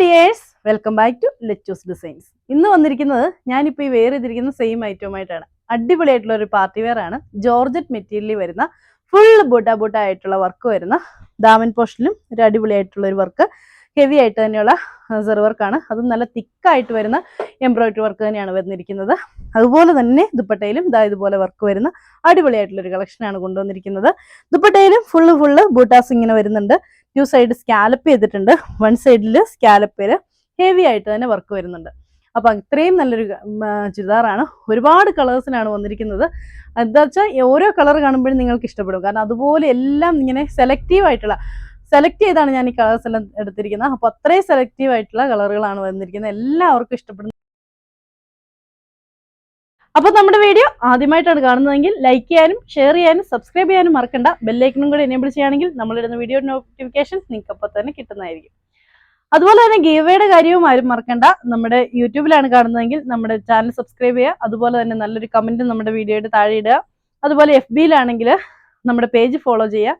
Dears welcome back to Lechus designs ഇന്ന് വന്നിരിക്കുന്നത് ഞാനിപ്പോൾ ഈ വെയർ ചെയ്തിരിക്കുന്ന സെയിം ഐറ്റവുമായിട്ടാണ് അടിപൊളിയായിട്ടുള്ള ഒരു പാർട്ടി വെയർ ആണ്. ജോർജറ്റ് മെറ്റീരിയലിൽ വരുന്ന ഫുൾ ബുട്ട ബുട്ട ആയിട്ടുള്ള വർക്ക് വരുന്ന ദാമൻ പോഷനിലും ഒരു അടിപൊളിയായിട്ടുള്ള ഒരു വർക്ക് ഹെവി ആയിട്ട് തന്നെയുള്ള സെർ വർക്കാണ് അതും നല്ല തിക്കായിട്ട് വരുന്ന എംബ്രോയിഡറി വർക്ക് തന്നെയാണ് വന്നിരിക്കുന്നത്. അതുപോലെ തന്നെ ദുപ്പട്ടയിലും ഇതാ ഇതുപോലെ വർക്ക് വരുന്ന അടിപൊളിയായിട്ടുള്ള ഒരു കളക്ഷനാണ് കൊണ്ടുവന്നിരിക്കുന്നത്. ദുപ്പട്ടയിലും ഫുള്ള് ഫുള്ള് ബൂട്ടാസ് ഇങ്ങനെ വരുന്നുണ്ട്. ടു സൈഡ് സ്കാലപ്പ് ചെയ്തിട്ടുണ്ട്. വൺ സൈഡിൽ സ്കാലപ്പിൽ ഹെവി ആയിട്ട് തന്നെ വർക്ക് വരുന്നുണ്ട്. അപ്പൊ ഇത്രയും നല്ലൊരു ചുരിദാറാണ്. ഒരുപാട് കളേഴ്സിനാണ് വന്നിരിക്കുന്നത്. എന്താ വെച്ചാൽ ഓരോ കളർ കാണുമ്പോഴും നിങ്ങൾക്ക് ഇഷ്ടപ്പെടും. കാരണം അതുപോലെ എല്ലാം ഇങ്ങനെ സെലക്റ്റീവ് ആയിട്ടുള്ള സെലക്ട് ചെയ്താണ് ഞാൻ ഈ കളേഴ്സ് എല്ലാം എടുത്തിരിക്കുന്നത്. അപ്പൊ അത്രയും സെലക്റ്റീവ് ആയിട്ടുള്ള കളറുകളാണ് വന്നിരിക്കുന്നത്. എല്ലാവർക്കും ഇഷ്ടപ്പെടുന്നു അപ്പൊ നമ്മുടെ വീഡിയോ ആദ്യമായിട്ടാണ് കാണുന്നതെങ്കിൽ ലൈക്ക് ചെയ്യാനും ഷെയർ ചെയ്യാനും സബ്സ്ക്രൈബ് ചെയ്യാനും മറക്കണ്ട. ബെല്ലൈക്കണും കൂടി എനേബിൾ ചെയ്യുകയാണെങ്കിൽ നമ്മളിടുന്ന വീഡിയോ നോട്ടിഫിക്കേഷൻ നിങ്ങൾക്ക് അപ്പോൾ തന്നെ കിട്ടുന്നതായിരിക്കും. അതുപോലെ തന്നെ ഗീവയുടെ കാര്യവും ആരും മറക്കണ്ട. നമ്മുടെ യൂട്യൂബിലാണ് കാണുന്നതെങ്കിൽ നമ്മുടെ ചാനൽ സബ്സ്ക്രൈബ് ചെയ്യുക. അതുപോലെ തന്നെ നല്ലൊരു കമന്റ് നമ്മുടെ വീഡിയോയുടെ താഴെ ഇടുക. അതുപോലെ എഫ് ബിയിലാണെങ്കിൽ നമ്മുടെ പേജ് ഫോളോ ചെയ്യുക.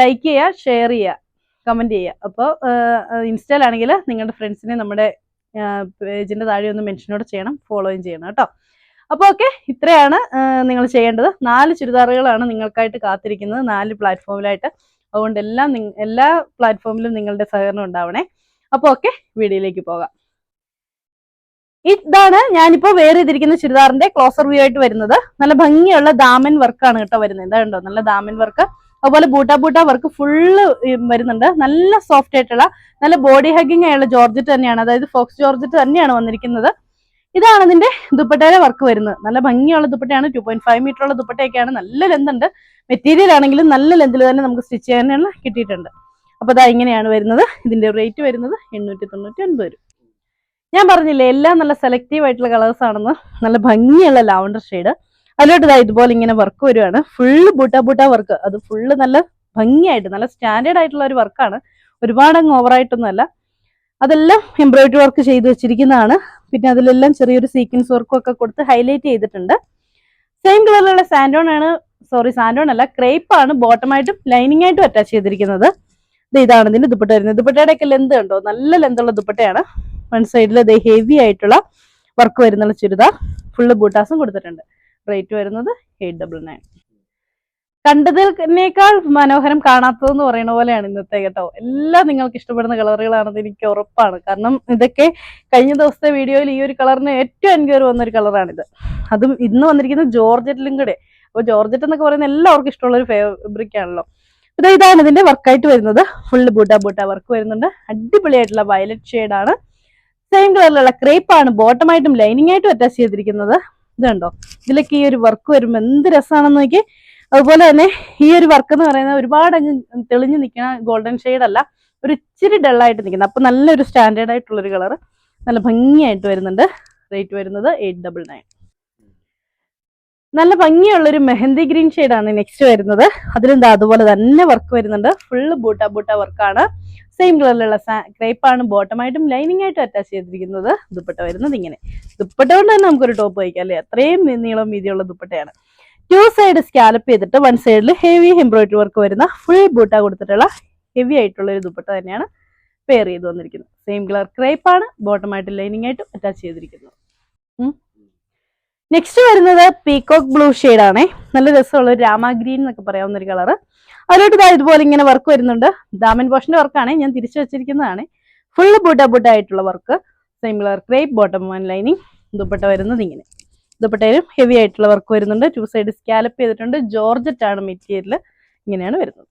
ലൈക്ക് ചെയ്യുക ഷെയർ ചെയ്യുക കമന്റ് ചെയ്യുക. അപ്പോൾ ഇൻസ്റ്റയിലാണെങ്കിൽ നിങ്ങളുടെ ഫ്രണ്ട്സിനെ നമ്മുടെ പേജിന്റെ താഴെ ഒന്ന് മെൻഷനോട് ചെയ്യണം. ഫോളോയും ചെയ്യണം കേട്ടോ. അപ്പോൾ ഓക്കെ ഇത്രയാണ് നിങ്ങൾ ചെയ്യേണ്ടത്. നാല് ചുരിദാറുകളാണ് നിങ്ങൾക്കായിട്ട് കാത്തിരിക്കുന്നത് നാല് പ്ലാറ്റ്ഫോമിലായിട്ട്. അതുകൊണ്ട് എല്ലാം എല്ലാ പ്ലാറ്റ്ഫോമിലും നിങ്ങളുടെ സഹകരണം ഉണ്ടാവണേ. അപ്പോൾ ഓക്കെ വീഡിയോയിലേക്ക് പോകാം. ഇതാണ് ഞാനിപ്പോ വേറെ ചെയ്തിരിക്കുന്ന ചുരിദാറിന്റെ ക്ലോസർ വ്യൂ ആയിട്ട് വരുന്നത്. നല്ല ഭംഗിയുള്ള ദാമൻ വർക്കാണ് കേട്ടോ വരുന്നത്. എന്താ കണ്ടോ നല്ല ദാമൻ വർക്ക് അതുപോലെ ബൂട്ടാ ബൂട്ടാ വർക്ക് ഫുള്ള് വരുന്നുണ്ട്. നല്ല സോഫ്റ്റ് ആയിട്ടുള്ള നല്ല ബോഡി ഹഗ്ഗിങ് ആയുള്ള ജോർജറ്റ് തന്നെയാണ്. അതായത് ഫോക്സ് ജോർജറ്റ് തന്നെയാണ് വന്നിരിക്കുന്നത്. ഇതാണ് ഇതിന്റെ ദുപ്പട്ടയുടെ വർക്ക് വരുന്നത്. നല്ല ഭംഗിയുള്ള ദുപ്പട്ടയാണ്. ടു പോയിന്റ് ഫൈവ് മീറ്റർ ഉള്ള ദുപ്പട്ടയൊക്കെയാണ്. നല്ല ലെന്ത് ഉണ്ട്. മെറ്റീരിയൽ ആണെങ്കിലും നല്ല ലെന്തിൽ തന്നെ നമുക്ക് സ്റ്റിച്ച് ചെയ്യാനുള്ള കിട്ടിയിട്ടുണ്ട്. അപ്പൊ അതാ ഇങ്ങനെയാണ് വരുന്നത്. ഇതിന്റെ റേറ്റ് വരുന്നത് എണ്ണൂറ്റി തൊണ്ണൂറ്റി ഒൻപത് രൂപ. ഞാൻ പറഞ്ഞില്ലേ എല്ലാം നല്ല സെലക്റ്റീവ് ആയിട്ടുള്ള കളേഴ്സ് ആണെന്ന്. നല്ല ഭംഗിയുള്ള ലാവണ്ടർ ഷെയ്ഡ്. അതിലോട്ട് ഇതാ ഇതുപോലെ ഇങ്ങനെ വർക്ക് വരുവാണ്. ഫുള്ള് ബൂട്ട ബൂട്ട വർക്ക് അത് ഫുള്ള് നല്ല ഭംഗിയായിട്ട് നല്ല സ്റ്റാൻഡേർഡ് ആയിട്ടുള്ള ഒരു വർക്കാണ് ഒരുപാട് അങ്ങ് ഓവറായിട്ടൊന്നും അല്ല അതെല്ലാം എംബ്രോയിഡറി വർക്ക് ചെയ്ത് വെച്ചിരിക്കുന്നതാണ്. പിന്നെ അതിലെല്ലാം ചെറിയൊരു സീക്വൻസ് വർക്കും ഒക്കെ കൊടുത്ത് ഹൈലൈറ്റ് ചെയ്തിട്ടുണ്ട്. സെയിം കളറിലുള്ള സാൻഡോൺ ആണ് സോറി സാൻഡോൺ അല്ല ക്രേപ്പ് ആണ് ബോട്ടമായിട്ടും ലൈനിങ് ആയിട്ടും അറ്റാച്ച് ചെയ്തിരിക്കുന്നത്. ഇത് ഇതാണ് ഇതിന്റെ ദുപ്പട്ട വരുന്നത്. ദുപ്പട്ടയുടെ ഒക്കെ ലെന്ത് ഉണ്ടോ നല്ല ലെന്തുള്ള ദുപ്പട്ടയാണ്. വൺ സൈഡിൽ ഇത് ഹെവി ആയിട്ടുള്ള വർക്ക് വരുന്നുള്ള ചുരിദാർ. ഫുള്ള് ബൂട്ടാസും കൊടുത്തിട്ടുണ്ട്. റേറ്റ് വരുന്നത് എയ്റ്റ് ഡബിൾ നയൻ കണ്ടതിനേക്കാൾ മനോഹരം കാണാത്തതെന്ന് പറയുന്ന പോലെയാണ് ഇന്നത്തെ കേട്ടോ. എല്ലാം നിങ്ങൾക്ക് ഇഷ്ടപ്പെടുന്ന കളറുകളാണെന്ന് എനിക്ക് ഉറപ്പാണ്. കാരണം ഇതൊക്കെ കഴിഞ്ഞ ദിവസത്തെ വീഡിയോയിൽ ഈ ഒരു കളറിന് ഏറ്റവും ഒരു കളറാണിത്. അതും ഇന്ന് വന്നിരിക്കുന്ന ജോർജറ്റിലും കൂടെ. അപ്പോൾ ജോർജറ്റ് എന്നൊക്കെ പറയുന്ന എല്ലാവർക്കും ഇഷ്ടമുള്ള ഒരു ഫേബ്രിക് ആണല്ലോ. ഇത് ഇതാണ് ഇതിന്റെ വർക്കായിട്ട് വരുന്നത്. ഫുള്ള് ബൂട്ട ബൂട്ട വർക്ക് വരുന്നുണ്ട്. അടിപൊളിയായിട്ടുള്ള വയലറ്റ് ഷെയ്ഡാണ് സെയിം കളറിലുള്ള ക്രേപ്പ് ആണ്. ബോട്ടമായിട്ടും ലൈനിങ് ആയിട്ടും അറ്റാച്ച് ചെയ്തിരിക്കുന്നത്. ഇതുണ്ടോ? ഇതിലൊക്കെ ഈ ഒരു വർക്ക് വരുമ്പോൾ എന്ത് രസമാണെന്ന് നോക്കി അതുപോലെ തന്നെ ഈ ഒരു വർക്ക് എന്ന് പറയുന്നത് ഒരുപാട് അങ്ങ് തെളിഞ്ഞു നിൽക്കുന്ന ഗോൾഡൻ ഷെയ്ഡ് അല്ല ഒരു ഇച്ചിരി ഡള്ളായിട്ട് നിൽക്കുന്നത് അപ്പൊ നല്ലൊരു സ്റ്റാൻഡേർഡ് ആയിട്ടുള്ളൊരു കളർ നല്ല ഭംഗിയായിട്ട് വരുന്നുണ്ട്. റേറ്റ് വരുന്നത് എയ്റ്റ് ഡബിൾ നയൻ നല്ല ഭംഗിയുള്ളൊരു മെഹന്തി ഗ്രീൻ ആണ് നെക്സ്റ്റ് വരുന്നത്. അതിലെന്താ അതുപോലെ തന്നെ വർക്ക് വരുന്നുണ്ട്. ഫുള്ള് ബൂട്ട ബൂട്ട വർക്കാണ് സെയിം കളറിലുള്ള ക്രേപ്പാണ് ബോട്ടമായിട്ടും ലൈനിങ് ആയിട്ടും അറ്റാച്ച് ചെയ്തിരിക്കുന്നത്. ദുപ്പട്ട വരുന്നത് ഇങ്ങനെ. ദുപ്പട്ട കൊണ്ട് തന്നെ നമുക്കൊരു ടോപ്പ് വയ്ക്കാം അല്ലേ? അത്രയും നീളം വീതിയുള്ള ദുപ്പട്ടയാണ്. ടു സൈഡ് സ്കാലപ്പ് ചെയ്തിട്ട് വൺ സൈഡിൽ ഹെവി എംബ്രോയിഡറി വർക്ക് വരുന്ന ഫുൾ ബൂട്ട കൊടുത്തിട്ടുള്ള ഹെവി ആയിട്ടുള്ള ഒരു ദുപ്പട്ട തന്നെയാണ് പെയർ ചെയ്ത് വന്നിരിക്കുന്നത്. സെയിം കളർ ക്രേപ്പ് ആണ് ബോട്ടമായിട്ട് ലൈനിങ് ആയിട്ട് അറ്റാച്ച് ചെയ്തിരിക്കുന്നത്. നെക്സ്റ്റ് വരുന്നത് പീകോക്ക് ബ്ലൂ ആണേ. നല്ല രസമുള്ള ഒരു രാമ ഗ്രീൻ എന്നൊക്കെ പറയാവുന്ന ഒരു കളർ അതിലോട്ട് ഇതാ ഇതുപോലെ ഇങ്ങനെ വർക്ക് വരുന്നുണ്ട്. ദാമൻ പോഷന്റെ വർക്കാണ് ഞാൻ തിരിച്ചു വെച്ചിരിക്കുന്നതാണ്. ഫുള്ള് ബൂട്ട ബൂട്ട ആയിട്ടുള്ള work same colour crepe bottom one lining dupatta വരുന്നത് ഇങ്ങനെ. ദുപ്പട്ടയിലും ഹെവി ആയിട്ടുള്ള വർക്ക് വരുന്നുണ്ട്. ടു സൈഡ് സ്കാലപ്പ് ചെയ്തിട്ടുണ്ട്. ജോർജറ്റ് ആണ് മെറ്റീരിയൽ ഇങ്ങനെയാണ് വരുന്നത്.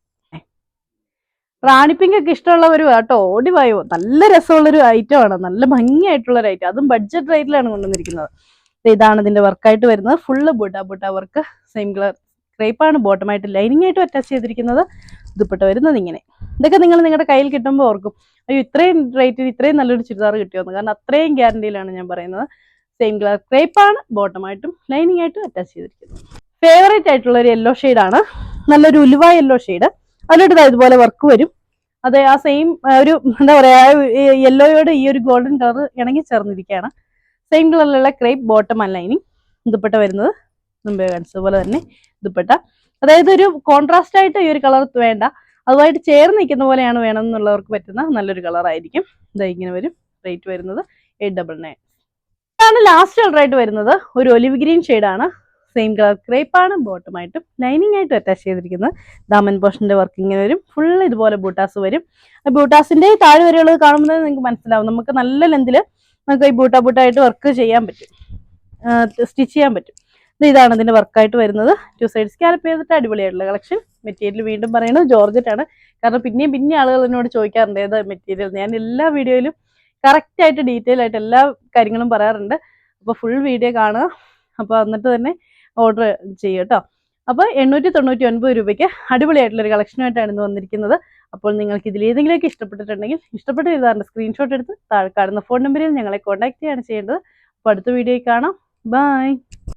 റാണി പിങ്ക് ഒക്കെ ഒരു കേട്ടോ ഓടിവായോ നല്ല രസമുള്ളൊരു ഐറ്റം ആണ്. നല്ല ഭംഗിയായിട്ടുള്ള ഒരു ഐറ്റം അതും ബഡ്ജറ്റ് റേറ്റിലാണ് കൊണ്ടുവന്നിരിക്കുന്നത്. ഇതാണ് ഇതിന്റെ വർക്കായിട്ട് വരുന്നത്. ഫുള്ള് ബുട്ട ബുട്ട വർക്ക് സെയിം കളർ ക്രേപ്പ് ആണ്. ബോട്ടമായിട്ട് ലൈനിങ് ആയിട്ട് അറ്റാച്ച് ചെയ്തിരിക്കുന്നത്. ദുപ്പട്ട വരുന്നത് ഇങ്ങനെ. ഇതൊക്കെ നിങ്ങൾ നിങ്ങളുടെ കയ്യിൽ കിട്ടുമ്പോൾ ഓർക്കും അയ്യോ ഇത്രയും റേറ്റിൽ ഇത്രയും നല്ലൊരു ചുരിദാർ കിട്ടിയോന്ന് കാരണം അത്രയും ഗ്യാരണ്ടിയിലാണ് ഞാൻ പറയുന്നത്. സെയിം കളർ ക്രേപ്പ് ആണ്. ബോട്ടമായിട്ടും ലൈനിങ് ആയിട്ടും അറ്റാച്ച് ചെയ്തിരിക്കുന്നത് ഫേവറേറ്റ് ആയിട്ടുള്ള ഒരു യെല്ലോ ആണ്. നല്ലൊരു ഉലുവ യെല്ലോ ഷെയ്ഡ് അതിലോട്ട് ഇതാ ഇതുപോലെ വർക്ക് വരും. അത് ആ സെയിം ഒരു എന്താ പറയാ യെല്ലോയോട് ഈ ഒരു ഗോൾഡൻ കളർ ഇണങ്ങി ചേർന്നിരിക്കുകയാണ് സെയിം കളറിലുള്ള ക്രേപ്പ് ബോട്ടം ലൈനിങ് ദുപ്പട്ട വരുന്നത് മുമ്പേ കാണിച്ചതുപോലെ തന്നെ ദുപ്പട്ട അതായത് ഒരു കോൺട്രാസ്റ്റ് ആയിട്ട് ഈ ഒരു കളർ വേണ്ട. അതുമായിട്ട് ചേർന്ന് നിൽക്കുന്ന പോലെയാണ് വേണം എന്നുള്ളവർക്ക് പറ്റുന്ന നല്ലൊരു കളറായിരിക്കും ഇതാ ഇങ്ങനെ വരും. റേറ്റ് വരുന്നത് എയ്റ്റ് ഡബിൾ നയൻ ഇതാണ് ലാസ്റ്റ് കളറായിട്ട് വരുന്നത്. ഒരു ഒലിവ് ഗ്രീൻ ആണ്. സെയിം കളർ ക്രേപ്പ് ആണ്. ബോട്ടമായിട്ടും ലൈനിങ് ആയിട്ടും അറ്റാച്ച് ചെയ്തിരിക്കുന്നത്. ദാമൻ പോഷന്റെ വർക്ക് ഇങ്ങനെ വരും. ഫുൾ ഇതുപോലെ ബൂട്ടാസ് വരും. ബൂട്ടാസിന്റെ താഴെ വരെയുള്ളത് കാണുമ്പോൾ നിങ്ങൾക്ക് മനസ്സിലാവും. നമുക്ക് നല്ല ലെന്തിൽ നമുക്ക് ഈ ബൂട്ടാ ബൂട്ടായിട്ട് വർക്ക് ചെയ്യാൻ പറ്റും. സ്റ്റിച്ച് ചെയ്യാൻ പറ്റും. ഇതാണ് ഇതിന്റെ വർക്കായിട്ട് വരുന്നത്. ടു സൈഡ് സ്കാലപ്പ് ചെയ്തിട്ട് അടിപൊളിയായിട്ടുള്ള കളക്ഷൻ മെറ്റീരിയൽ വീണ്ടും പറയുന്നത് ജോർജറ്റ് ആണ് കാരണം പിന്നെയും പിന്നെ ആളുകൾ എന്നോട് ചോദിക്കാറുണ്ട് ഏത് മെറ്റീരിയൽ ഞാൻ എല്ലാ വീഡിയോയിലും കറക്റ്റ് ആയിട്ട് ഡീറ്റെയിൽ ആയിട്ട് എല്ലാ കാര്യങ്ങളും പറയാറുണ്ട്. അപ്പോൾ ഫുൾ വീഡിയോ കാണുക. അപ്പോൾ എന്നിട്ട് തന്നെ ഓർഡർ ചെയ്യുക കേട്ടോ അപ്പോൾ എണ്ണൂറ്റി തൊണ്ണൂറ്റി ഒൻപത് രൂപയ്ക്ക് അടിപൊളിയായിട്ടുള്ള ഒരു കളക്ഷനുമായിട്ടാണ് ഇന്ന് വന്നിരിക്കുന്നത്. അപ്പോൾ നിങ്ങൾക്ക് ഇതിൽ ഏതെങ്കിലുമൊക്കെ ഇഷ്ടപ്പെട്ടിട്ടുണ്ടെങ്കിൽ ഇഷ്ടപ്പെട്ട ഇതാറിന്റെ സ്ക്രീൻഷോട്ട് എടുത്ത് താഴെ കാണുന്ന ഫോൺ നമ്പറിൽ ഞങ്ങളെ കോൺടാക്ട് ചെയ്യാണ് ചെയ്യേണ്ടത്. അപ്പോൾ അടുത്ത വീഡിയോയിൽ കാണാം. ബൈ